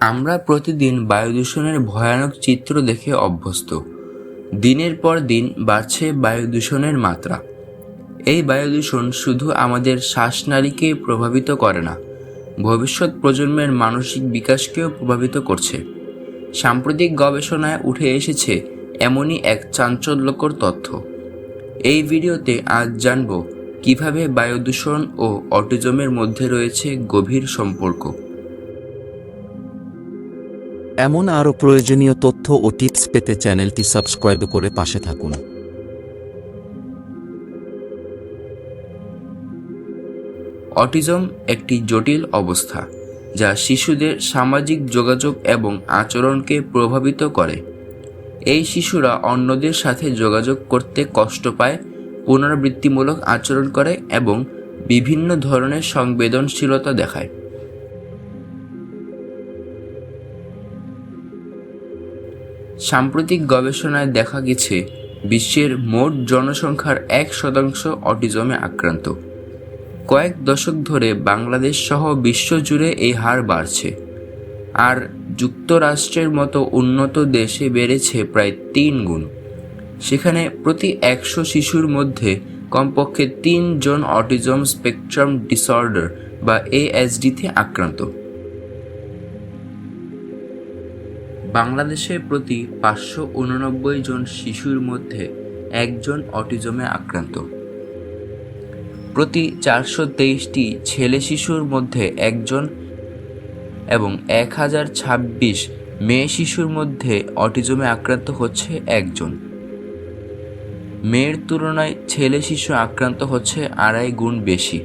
আমরা প্রতিদিন বায়ু দূষণের ভয়ানক চিত্র দেখে অভ্যস্ত। দিনের পর দিন বাড়ছে বায়ু দূষণের মাত্রা। এই বায়ু দূষণ শুধু আমাদের শ্বাসনালীকে প্রভাবিত করে না, ভবিষ্যৎ প্রজন্মের মানসিক বিকাশকেও প্রভাবিত করছে। সাম্প্রতিক গবেষণায় উঠে এসেছে এমনই এক চাঞ্চল্যকর তথ্য। এই ভিডিওতে আজ জানব কীভাবে বায়ু দূষণ ও অটিজমের মধ্যে রয়েছে গভীর সম্পর্ক। এমন আরও প্রয়োজনীয় তথ্য ও টিপস পেতে চ্যানেলটি সাবস্ক্রাইব করে পাশে থাকুন। অটিজম একটি জটিল অবস্থা, যা শিশুদের সামাজিক যোগাযোগ এবং আচরণকে প্রভাবিত করে। এই শিশুরা অন্যদের সাথে যোগাযোগ করতে কষ্ট পায়, পুনরাবৃত্তিমূলক আচরণ করে এবং বিভিন্ন ধরনের সংবেদনশীলতা দেখায়। সাম্প্রতিক গবেষণায় দেখা গেছে, বিশ্বের মোট জনসংখ্যার এক শতাংশ অটিজমে আক্রান্ত। কয়েক দশক ধরে বাংলাদেশ সহ বিশ্বজুড়ে এই হার বাড়ছে। আর যুক্তরাষ্ট্রের মতো উন্নত দেশে বেড়েছে প্রায় তিন গুণ। সেখানে প্রতি একশো শিশুর মধ্যে কমপক্ষে তিনজন অটিজম স্পেকট্রাম ডিসঅর্ডার বা এএসডিতে আক্রান্ত। বাংলাদেশে প্রতি পাঁচশো উননব্বই জন শিশুর মধ্যে একজন অটিজমে আক্রান্ত। প্রতি চারশো তেইশটি ছেলে শিশুর মধ্যে একজন এবং এক হাজার ছাব্বিশ মেয়ে শিশুর মধ্যে অটিজমে আক্রান্ত হচ্ছে একজন। মেয়ের তুলনায় ছেলে শিশু আক্রান্ত হচ্ছে আড়াই গুণ বেশি।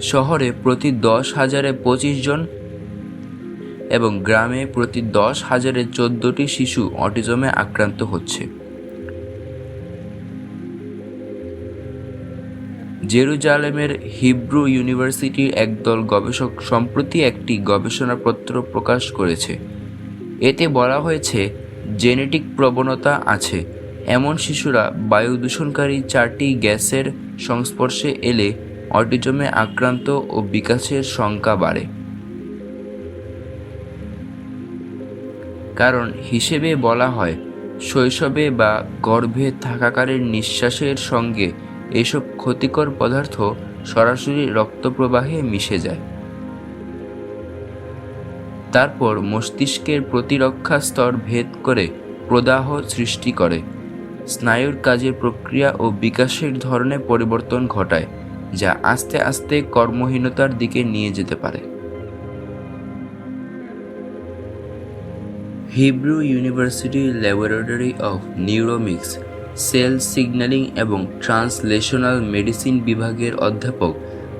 শহরে প্রতি দশ হাজারে পঁচিশ জন এবং গ্রামে প্রতি দশ হাজারে চোদ্দটি শিশু অটিজমে আক্রান্ত হচ্ছে। জেরুজালেমের হিব্রু ইউনিভার্সিটির একদল গবেষক সম্প্রতি একটি গবেষণাপত্র প্রকাশ করেছে। এতে বলা হয়েছে, জেনেটিক প্রবণতা আছে। এমন শিশুরা বায়ু দূষণকারী চারটি গ্যাসের সংস্পর্শে এলে অটিজমে আক্রান্ত ও বিকাশের সংখ্যা বাড়ে। কারণ হিসেবে বলা হয়, শৈশবে বা গর্ভে থাকাকালীন নিঃশ্বাসের সঙ্গে এসব ক্ষতিকর পদার্থ সরাসরি রক্তপ্রবাহে মিশে যায়। তারপর মস্তিষ্কের প্রতিরক্ষা স্তর ভেদ করে প্রদাহ সৃষ্টি করে। স্নায়ুর কাজের প্রক্রিয়া ও বিকাশের ধরনে পরিবর্তন ঘটায়, যা আস্তে আস্তে কর্মহীনতার দিকে নিয়ে যেতে পারে। Hebrew university laboratory of neuromics, cell signaling এবং ট্রান্সলেশনাল মেডিসিন বিভাগের অধ্যাপক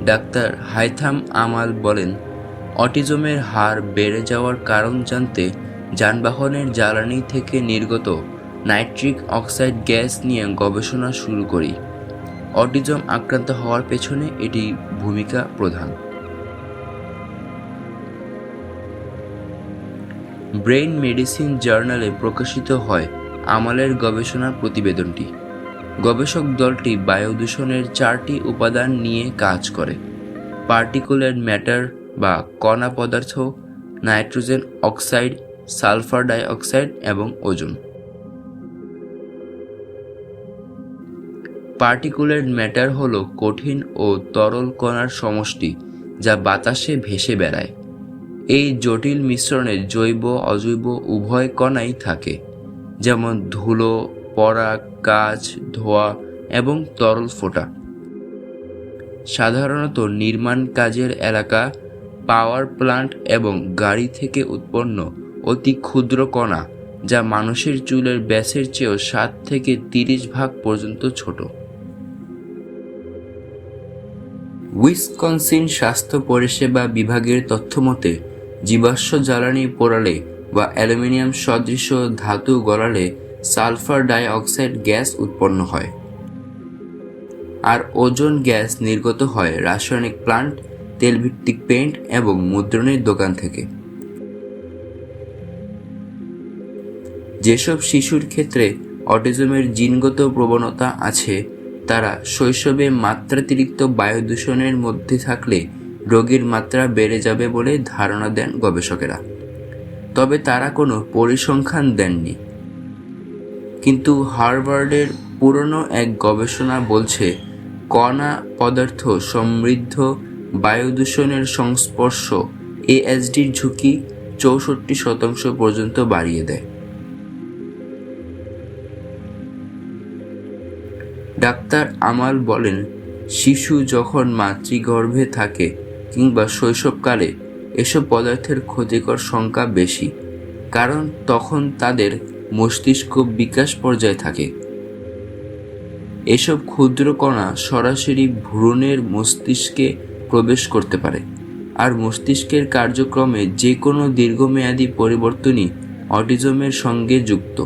ডাক্তার হাইথাম আমাল বলেন, অটিজমের হার বেড়ে যাওয়ার কারণ জানতে যানবাহনের জ্বালানি থেকে নির্গত নাইট্রিক অক্সাইড গ্যাস নিয়ে গবেষণা শুরু করি। অটিজম আক্রান্ত হওয়ার পেছনে এটি ভূমিকা প্রধান। ব্রেইন মেডিসিন জার্নালে প্রকাশিত হয় আমালের গবেষণা প্রতিবেদনটি। গবেষক দলটি বায়ু দূষণের চারটি উপাদান নিয়ে কাজ করে। পার্টিকুলার ম্যাটার বা কণা পদার্থ, নাইট্রোজেন অক্সাইড, সালফার ডাইঅক্সাইড এবং ওজন। পার্টিকুলার ম্যাটার হল কঠিন ও তরল কণার সমষ্টি যা বাতাসে ভেসে বেড়ায়। এই জটিল মিশ্রণে জৈব, অজৈব উভয় কণাই থাকে, যেমন ধুলো পরাগ কাজ ধোয়া এবং তরল ফোটা। সাধারণত নির্মাণ কাজের এলাকা পাওয়ার প্লান্ট এবং গাড়ি থেকে উৎপন্ন অতি ক্ষুদ্র কণা, যা মানুষের চুলের ব্যাসের চেয়েও সাত থেকে তিরিশ ভাগ পর্যন্ত ছোট। উইসকনসিন স্বাস্থ্য পরিষেবা বিভাগের তথ্যমতে জীবাশ্ম জ্বালানি পোড়ালে বা অ্যালুমিনিয়াম সদৃশ ধাতু গলালে সালফার ডাইঅক্সাইড গ্যাস উৎপন্ন হয়। আর ওজন গ্যাস নির্গত হয় রাসায়নিক প্লান্ট, তেলভিত্তিক পেন্ট এবং মুদ্রণের দোকান থেকে। যেসব শিশুর ক্ষেত্রে অটিজমের জিনগত প্রবণতা আছে, তারা শৈশবে মাত্রাতিরিক্ত বায়ু দূষণের মধ্যে থাকলে রোগীর মাত্রা বেড়ে যাবে বলে ধারণা দেন গবেষকেরা। তবে তারা কোনো পরিসংখ্যান দেননি। কিন্তু হার্ভার্ডের পুরনো এক গবেষণা বলছে, কণা পদার্থ সমৃদ্ধ বায়ু দূষণের সংস্পর্শ এএসডির ঝুঁকি চৌষট্টি শতাংশ পর্যন্ত বাড়িয়ে দেয়। ডাক্তার আমাল বলেন, শিশু যখন মাতৃগর্ভে থাকে কিংবা শৈশবকালে এসব পদার্থের ক্ষতিকর সংখ্যা বেশি, কারণ তখন তাদের মস্তিষ্ক বিকাশ পর্যায়ে থাকে। এসব ক্ষুদ্র কণা সরাসরি ভ্রূণের মস্তিষ্কে প্রবেশ করতে পারে, আর মস্তিষ্কের কার্যক্রমে যে কোনো দীর্ঘমেয়াদী পরিবর্তনই অটিজমের সঙ্গে যুক্ত।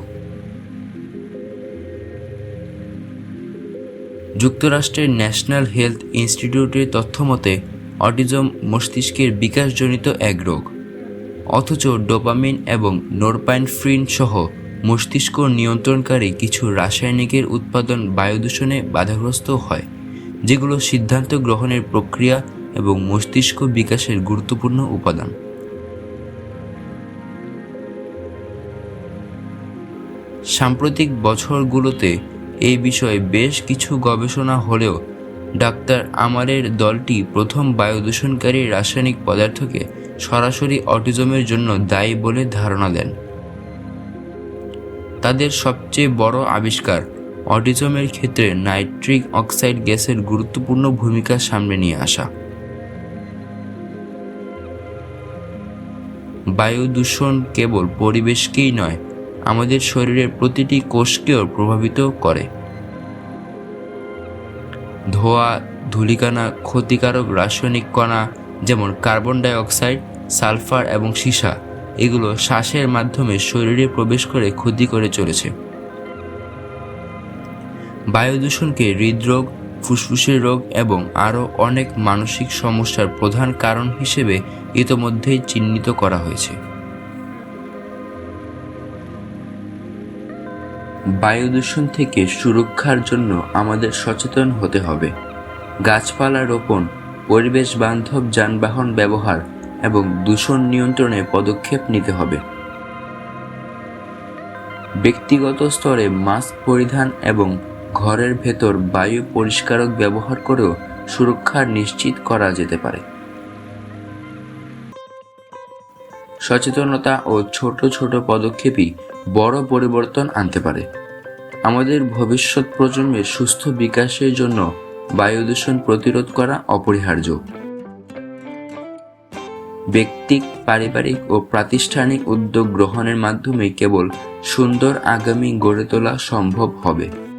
যুক্তরাষ্ট্রের ন্যাশনাল হেলথ ইনস্টিটিউটের তথ্যমতে অটিজম মস্তিষ্কের বিকাশজনিত এক রোগ। অথচ ডোপামিন এবং নোরপাইনফ্রিন সহ মস্তিষ্ক নিয়ন্ত্রণকারী কিছু রাসায়নিকের উৎপাদন বায়ু দূষণে বাধাগ্রস্ত হয়, যেগুলো সিদ্ধান্ত গ্রহণের প্রক্রিয়া এবং মস্তিষ্ক বিকাশের গুরুত্বপূর্ণ উপাদান। সাম্প্রতিক বছরগুলোতে এই বিষয়ে বেশ কিছু গবেষণা হলেও ডাক্তার আমারের দলটি প্রথম বায়ু দূষণকারী রাসায়নিক পদার্থকে সরাসরি অটিজমের জন্য দায়ী বলে ধারণা দেন। তাদের সবচেয়ে বড় আবিষ্কার অটিজমের ক্ষেত্রে নাইট্রিক অক্সাইড গ্যাসের গুরুত্বপূর্ণ ভূমিকা সামনে নিয়ে আসা। বায়ু দূষণ কেবল পরিবেশকেই নয়, আমাদের শরীরের প্রতিটি কোষকেও প্রভাবিত করে। ধোয়া ধূলিকণা ক্ষতিকারক রাসায়নিক কণা যেমন কার্বন ডাই অক্সাইড সালফার এবং সীসা, এগুলো শ্বাসের মাধ্যমে শরীরে প্রবেশ করে ক্ষতি করে চলেছে। বায়ু দূষণকে হৃদরোগ, ফুসফুসের রোগ এবং আরও অনেক মানসিক সমস্যার প্রধান কারণ হিসেবে ইতোমধ্যেই চিহ্নিত করা হয়েছে। বায়ু দূষণ থেকে সুরক্ষার জন্য আমাদের সচেতন হতে হবে। গাছপালা রোপণ, পরিবেশ বান্ধব যানবাহন ব্যবহার এবং দূষণ নিয়ন্ত্রণে পদক্ষেপ নিতে হবে। ব্যক্তিগত স্তরে মাস্ক পরিধান এবং ঘরের ভেতর বায়ু পরিষ্কারক ব্যবহার করেও সুরক্ষা নিশ্চিত করা যেতে পারে। সচেতনতা ও ছোট ছোট পদক্ষেপই বড় পরিবর্তন আনতে পারে। আমাদের ভবিষ্যৎ প্রজন্মের সুস্থ বিকাশের জন্য বায়ু দূষণ প্রতিরোধ করা অপরিহার্য। ব্যক্তিক, পারিবারিক ও প্রাতিষ্ঠানিক উদ্যোগ গ্রহণের মাধ্যমে কেবল সুন্দর আগামী গড়ে তোলা সম্ভব হবে।